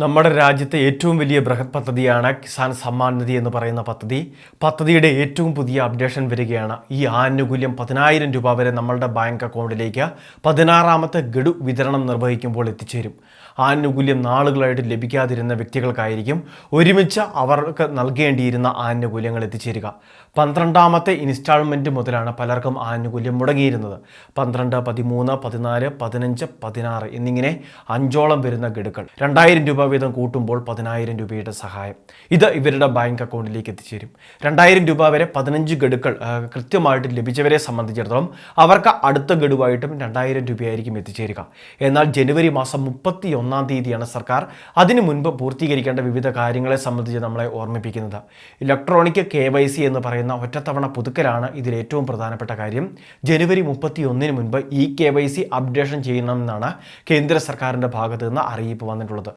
നമ്മുടെ രാജ്യത്തെ ഏറ്റവും വലിയ ബൃഹത് പദ്ധതിയാണ് കിസാൻ സമ്മാൻ നിധി എന്ന് പറയുന്ന പദ്ധതി. പദ്ധതിയുടെ ഏറ്റവും പുതിയ അപ്ഡേഷൻ വരികയാണ്. ഈ ആനുകൂല്യം പതിനായിരം രൂപ വരെ നമ്മളുടെ ബാങ്ക് അക്കൗണ്ടിലേക്ക് പതിനാറാമത്തെ ഗഡു വിതരണം നിർവഹിക്കുമ്പോൾ എത്തിച്ചേരും. ആനുകൂല്യം നാളുകളായിട്ട് ലഭിക്കാതിരുന്ന വ്യക്തികൾക്കായിരിക്കും ഒരുമിച്ച് അവർക്ക് നൽകേണ്ടിയിരുന്ന ആനുകൂല്യങ്ങൾ എത്തിച്ചേരുക. പന്ത്രണ്ടാമത്തെ ഇൻസ്റ്റാൾമെന്റ് മുതലാണ് പലർക്കും ആനുകൂല്യം മുടങ്ങിയിരുന്നത്. പന്ത്രണ്ട് പതിമൂന്ന് പതിനാല് പതിനഞ്ച് പതിനാറ് എന്നിങ്ങനെ അഞ്ചോളം വരുന്ന ഗഡുക്കൾ. രണ്ടായിരം രൂപ വീതം കൂട്ടുമ്പോൾ പതിനായിരം രൂപയുടെ സഹായം. ഇത് ഇവരുടെ ബാങ്ക് അക്കൗണ്ടിലേക്ക് എത്തിച്ചേരും. രണ്ടായിരം രൂപ വരെ പതിനഞ്ച് ഗഡുക്കൾ കൃത്യമായിട്ട് ലഭിച്ചവരെ സംബന്ധിച്ചിടത്തോളം അവർക്ക് അടുത്ത ഗഡുവായിട്ടും രണ്ടായിരം രൂപയായിരിക്കും എത്തിച്ചേരുക. എന്നാൽ ജനുവരി മാസം മുപ്പത്തി ഒന്നാം തീയതിയാണ് സർക്കാർ അതിനു മുൻപ് പൂർത്തീകരിക്കേണ്ട വിവിധ കാര്യങ്ങളെ സംബന്ധിച്ച് നമ്മളെ ഓർമ്മിപ്പിക്കുന്നത്. ഇലക്ട്രോണിക് കെ വൈ സി എന്ന് പറയുന്ന ഒറ്റത്തവണ പുതുക്കലാണ് ഇതിൽ ഏറ്റവും പ്രധാനപ്പെട്ട കാര്യം. ജനുവരി മുപ്പത്തി ഒന്നിന് മുൻപ് E K Y C updation ചെയ്യണമെന്നാണ് കേന്ദ്ര സർക്കാരിന്റെ ഭാഗത്തു നിന്ന് അറിയിപ്പ് വന്നിട്ടുള്ളത്.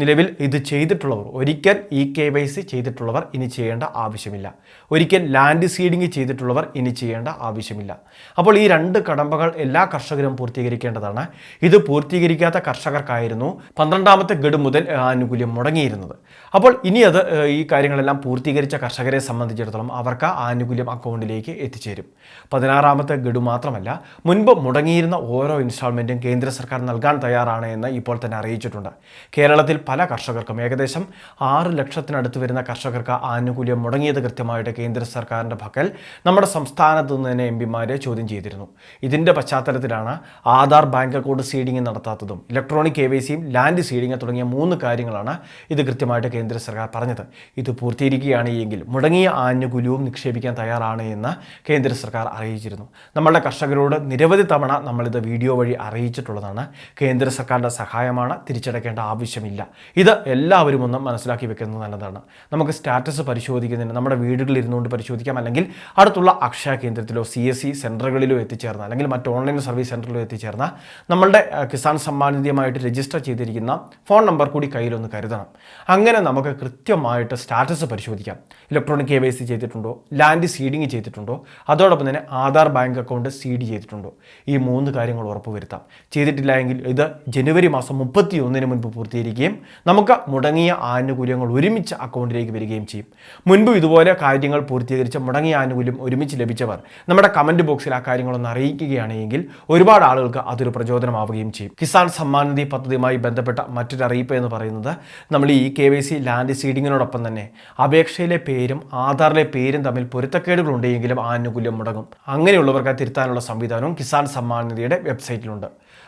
നിലവിൽ ഇത് ചെയ്തിട്ടുള്ളവർ ഒരിക്കൽ ഇ കെ വൈ സി ചെയ്തിട്ടുള്ളവർ ഇനി ചെയ്യേണ്ട ആവശ്യമില്ല. ഒരിക്കൽ ലാൻഡ് സീഡിംഗ് ചെയ്തിട്ടുള്ളവർ ഇനി ചെയ്യേണ്ട ആവശ്യമില്ല. അപ്പോൾ ഈ രണ്ട് കടമ്പകൾ എല്ലാ കർഷകരും പൂർത്തീകരിക്കേണ്ടതാണ്. ഇത് പൂർത്തീകരിക്കാത്ത കർഷകർക്കായിരുന്നു പന്ത്രണ്ടാമത്തെ ഗഡു മുതൽ ആനുകൂല്യം മുടങ്ങിയിരുന്നത്. അപ്പോൾ ഇനി അത് ഈ കാര്യങ്ങളെല്ലാം പൂർത്തീകരിച്ച കർഷകരെ സംബന്ധിച്ചിടത്തോളം അവർക്ക് ആനുകൂല്യം അക്കൗണ്ടിലേക്ക് എത്തിച്ചേരും. പതിനാറാമത്തെ ഗഡു മാത്രമല്ല മുൻപ് മുടങ്ങിയിരുന്ന ഓരോ ഇൻസ്റ്റാൾമെന്റും കേന്ദ്ര സർക്കാർ നൽകാൻ തയ്യാറാണ് എന്ന് ഇപ്പോൾ തന്നെ അറിയിച്ചിട്ടുണ്ട്. കേരളത്തിൽ പല കർഷകർക്കും ഏകദേശം ആറ് ലക്ഷത്തിനടുത്ത് വരുന്ന കർഷകർക്ക് ആനുകൂല്യം മുടങ്ങിയത് കൃത്യമായിട്ട് കേന്ദ്ര സർക്കാരിന്റെ പക്കൽ നമ്മുടെ സംസ്ഥാനത്ത് നിന്ന് തന്നെ എം പിമാരെ ചോദ്യം ചെയ്തിരുന്നു. ഇതിന്റെ പശ്ചാത്തലത്തിലാണ് ആധാർ ബാങ്ക് അക്കൗണ്ട് സീഡിംഗ് നടത്താത്തതും ഇലക്ട്രോണിക് കെ വൈ സിയും ലാൻഡ് സീഡിംഗ് തുടങ്ങിയ മൂന്ന് കാര്യങ്ങളാണ് ഇത് കൃത്യമായിട്ട് കേന്ദ്ര സർക്കാർ പറഞ്ഞത്. ഇത് പൂർത്തീകരിക്കുകയാണ് എങ്കിൽ മുടങ്ങിയ ആനുകൂല്യവും നിക്ഷേപിക്കാൻ തയ്യാറാണ് എന്ന് കേന്ദ്ര സർക്കാർ അറിയിച്ചിരുന്നു. നമ്മളുടെ കർഷകരോട് നിരവധി തവണ നമ്മളിത് വീഡിയോ വഴി അറിയിച്ചിട്ടുള്ളതാണ്. കേന്ദ്ര സർക്കാരിന്റെ സഹായമാണ് തിരിച്ചടയ്ക്കേണ്ട ആവശ്യമില്ല. ഇത് എല്ലാവരും ഒന്ന് മനസ്സിലാക്കി വെക്കുന്നത് നല്ലതാണ്. നമുക്ക് സ്റ്റാറ്റസ് പരിശോധിക്കുന്നതിന് നമ്മുടെ വീടുകളിൽ ഇരുന്നുകൊണ്ട് പരിശോധിക്കാം. അല്ലെങ്കിൽ അടുത്തുള്ള അക്ഷയ കേന്ദ്രത്തിലോ സി എസ് സി സെന്ററുകളിലോ എത്തിച്ചേർന്ന അല്ലെങ്കിൽ മറ്റ് ഓൺലൈൻ സർവീസ് സെന്ററിലോ എത്തിച്ചേർന്ന നമ്മളുടെ കിസാൻ സമ്മാൻ നിധിയുമായിട്ട് രജിസ്റ്റർ ചെയ്തിരിക്കുന്ന ഫോൺ നമ്പർ കൂടി കയ്യിലൊന്ന് കരുതണം. അങ്ങനെ നമുക്ക് കൃത്യമായിട്ട് സ്റ്റാറ്റസ് പരിശോധിക്കാം. ഇലക്ട്രോണിക് കെ വൈ സി ചെയ്തിട്ടുണ്ടോ? ലാൻഡ് സീഡിങ് ചെയ്തിട്ടുണ്ടോ? അതോടൊപ്പം തന്നെ ആധാർ ബാങ്ക് അക്കൗണ്ട് സീഡ് ചെയ്തിട്ടുണ്ടോ? ഈ മൂന്ന് കാര്യങ്ങൾ ഉറപ്പുവരുത്താം. ചെയ്തിട്ടില്ല എങ്കിൽ ഇത് ജനുവരി മാസം മുപ്പത്തി ഒന്നിന് മുൻപ് പൂർത്തീകരിക്കുകയും നമുക്ക് മുടങ്ങിയ ആനുകൂല്യങ്ങൾ ഒരുമിച്ച് അക്കൗണ്ടിലേക്ക് വരികയും ചെയ്യും. മുൻപ് ഇതുപോലെ കാര്യങ്ങൾ പൂർത്തീകരിച്ച് മുടങ്ങിയ ആനുകൂല്യം ഒരുമിച്ച് ലഭിച്ചവർ നമ്മുടെ കമന്റ് ബോക്സിൽ ആ കാര്യങ്ങളൊന്ന് അറിയിക്കുകയാണെങ്കിൽ ഒരുപാട് ആളുകൾക്ക് അതൊരു പ്രചോദനമാവുകയും ചെയ്യും. കിസാൻ സമ്മാൻ നിധി പദ്ധതിയുമായി ബന്ധപ്പെട്ട മറ്റൊരു അറിയിപ്പ് എന്ന് പറയുന്നത് നമ്മൾ ഈ കെ വൈ സി ലാൻഡ് സീഡിങ്ങിനോടൊപ്പം തന്നെ അപേക്ഷയിലെ പേരും ആധാറിലെ പേരും തമ്മിൽ പൊരുത്തക്കേടുകൾ ഉണ്ടെങ്കിലും ആനുകൂല്യം മുടങ്ങും. അങ്ങനെയുള്ളവർക്ക് തിരുത്താനുള്ള സംവിധാനവും കിസാൻ സമ്മാൻ നിധിയുടെ വെബ്സൈറ്റിലുണ്ട്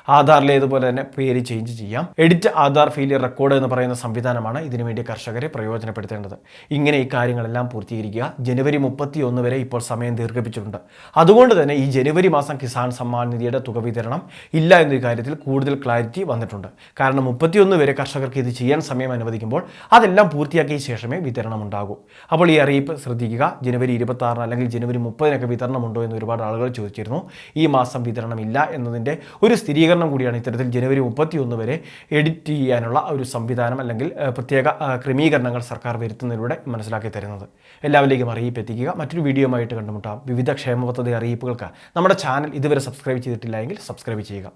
ആധാറിലേതുപോലെ തന്നെ പേര് ചേഞ്ച് ചെയ്യാം. എഡിറ്റ് ആധാർ ഫെയിലിയർ റെക്കോർഡ് എന്ന് പറയുന്ന സംവിധാനമാണ് ഇതിനുവേണ്ടി കർഷകരെ പ്രയോജനപ്പെടുത്തേണ്ടത്. ഇങ്ങനെ ഈ കാര്യങ്ങളെല്ലാം പൂർത്തീകരിക്കുക ജനുവരി മുപ്പത്തി ഒന്ന് വരെ ഇപ്പോൾ സമയം ദീർഘിപ്പിച്ചിട്ടുണ്ട്. അതുകൊണ്ട് തന്നെ ഈ ജനുവരി മാസം കിസാൻ സമ്മാൻ നിധിയുടെ തുക വിതരണം ഇല്ല എന്നൊരു കാര്യത്തിൽ കൂടുതൽ ക്ലാരിറ്റി വന്നിട്ടുണ്ട്. കാരണം മുപ്പത്തിയൊന്ന് വരെ കർഷകർക്ക് ഇത് ചെയ്യാൻ സമയം അനുവദിക്കുമ്പോൾ അതെല്ലാം പൂർത്തിയാക്കിയ ശേഷമേ വിതരണം ഉണ്ടാകൂ. അപ്പോൾ ഈ അറിയിപ്പ് ശ്രദ്ധിക്കുക. ജനുവരി ഇരുപത്തി ആറിന് അല്ലെങ്കിൽ ജനുവരി മുപ്പതിനൊക്കെ വിതരണമുണ്ടോ എന്ന് ഒരുപാട് ആളുകൾ ചോദിച്ചിരുന്നു. ഈ മാസം വിതരണം ഇല്ല എന്നതിന്റെ ഒരു സ്ഥിരീകരണം കൂടിയാണ് ഇത്തരത്തിൽ ജനുവരി മുപ്പത്തിയൊന്ന് വരെ എഡിറ്റ് ചെയ്യാനുള്ള ഒരു സംവിധാനം അല്ലെങ്കിൽ പ്രത്യേക ക്രമീകരണങ്ങൾ സർക്കാർ വരുത്തുന്നതിലൂടെ മനസ്സിലാക്കി തരുന്നത്. എല്ലാവരിലേക്കും അറിയിപ്പ് എത്തിക്കുക. മറ്റൊരു വീഡിയോയുമായിട്ട് കണ്ടുമുട്ടാം. വിവിധ ക്ഷേമ പദ്ധതി അറിയിപ്പുകൾക്ക് നമ്മുടെ ചാനൽ ഇതുവരെ സബ്സ്ക്രൈബ് ചെയ്തിട്ടില്ല എങ്കിൽ സബ്സ്ക്രൈബ് ചെയ്യുക.